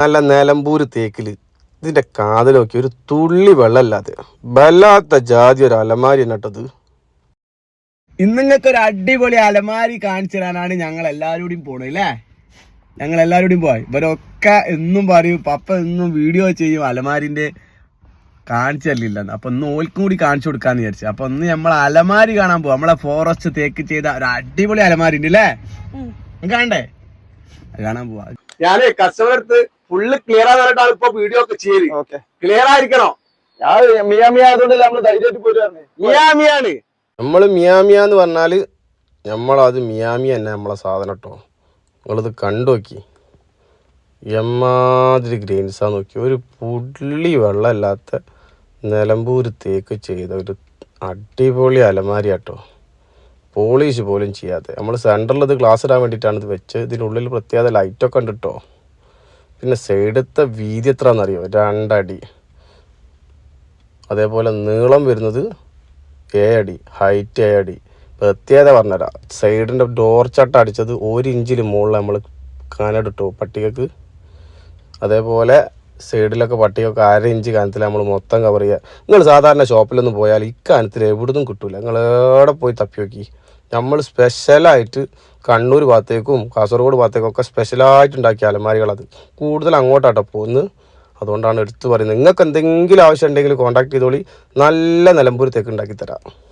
നല്ല നിലമ്പൂര് തേക്കിൽ ഇതിന്റെ കാതലൊക്കെ ഒരു തുള്ളി വെള്ളമല്ലാതെ. വല്ലാത്ത ജാതി ഒരു അലമാരി എന്നിട്ടത് ഇന്ന് നിങ്ങൾക്ക് ഒരു അടിപൊളി അലമാരി കാണിച്ചു തരാനാണ് ഞങ്ങൾ എല്ലാവരും കൂടിയും പോണത് അല്ലേ? ഞങ്ങൾ എല്ലാവരും കൂടിയും പോയി ഇവരൊക്കെ എന്നും പറയും പപ്പ എന്നും വീഡിയോ ചെയ്യും അലമാരിന്റെ കാണിച്ചു തരില്ലെന്ന് അപ്പൊ ഇന്ന് ഓൽക്കും കൂടി കാണിച്ചു കൊടുക്കാന്ന് വിചാരിച്ചു. അപ്പൊ ഇന്ന് നമ്മൾ അലമാരി കാണാൻ പോകും നമ്മളെ ഫോറസ്റ്റ് തേക്ക് ചെയ്ത ഒരു അടിപൊളി അലമാരി ഉണ്ട് അല്ലേ കാണണ്ടേ? കാണാൻ പോവാ. ഞാനേ കസ്റ്റമർ അടുത്ത് ഫുള്ള് ക്ലിയർ ആകാനായിട്ടാണ് ഇപ്പൊ വീഡിയോ ഒക്കെ ചെയ്ത് ക്ലിയർ ആയിരിക്കണോ. മിയാമിയ ആയതുകൊണ്ടല്ലേ നമ്മൾ ധൈര്യമായിട്ട് പോയിട്ട് പറഞ്ഞേ മിയാമിയാണ് നമ്മൾ മിയാമിയ എന്ന് പറഞ്ഞാൽ നമ്മളത് മിയാമി തന്നെ നമ്മളെ സാധനം കേട്ടോ. നിങ്ങളിത് കണ്ടു നോക്കി. എമ്മാതിരി ഗ്രെയിൻസാ നോക്കി. ഒരു പുള്ളി വെള്ളമില്ലാത്ത നിലമ്പൂർ തേക്ക് ചെയ്ത ഒരു അടിപൊളി അലമാരി കേട്ടോ. പോളിഷ് പോലും ചെയ്യാതെ. നമ്മൾ സെന്ററിൽ ഇത് ഗ്ലാസ് ഇടാൻ വേണ്ടിയിട്ടാണ് ഇത് വെച്ചത്. ഇതിനുള്ളിൽ പ്രത്യേക ലൈറ്റൊക്കെ ഉണ്ട് കേട്ടോ. പിന്നെ സൈഡത്തെ വീതി എത്ര എന്നറിയോ രണ്ടടി. അതേപോലെ നീളം വരുന്നത് ഏ അടി ഹൈറ്റ് ഏ അടി പ്രത്യേകത പറഞ്ഞുതരാം സൈഡിന്റെ ഡോർ ചട്ട അടിച്ചത് ഒരു ഇഞ്ചിൽ മുകളിൽ നമ്മൾ കാനടിട്ടു പട്ടികക്ക്. അതേപോലെ സൈഡിലൊക്കെ പട്ടികയൊക്കെ അര ഇഞ്ച് കാനത്തിൽ നമ്മൾ മൊത്തം കവർ ചെയ്യുക നിങ്ങൾ സാധാരണ ഷോപ്പിലൊന്നും പോയാൽ ഈ കാനത്തിൽ എവിടുന്നും കിട്ടില്ല നിങ്ങൾ എവിടെ പോയി തപ്പി നോക്കി? നമ്മൾ സ്പെഷ്യലായിട്ട് കണ്ണൂർ ഭാഗത്തേക്കും കാസർഗോഡ് ഭാഗത്തേക്കും ഒക്കെ സ്പെഷ്യലായിട്ട് ഉണ്ടാക്കിയ അലമാരികളത്. കൂടുതൽ അങ്ങോട്ടാട്ടോ പോകുന്നത്. അതുകൊണ്ടാണ് എടുത്തു പറയുന്നത്. നിങ്ങൾക്ക് എന്തെങ്കിലും ആവശ്യം ഉണ്ടെങ്കിൽ കോൺടാക്ട് ചെയ്തോളി. നല്ല നിലമ്പൂർ തേക്ക് ഉണ്ടാക്കി തരാം.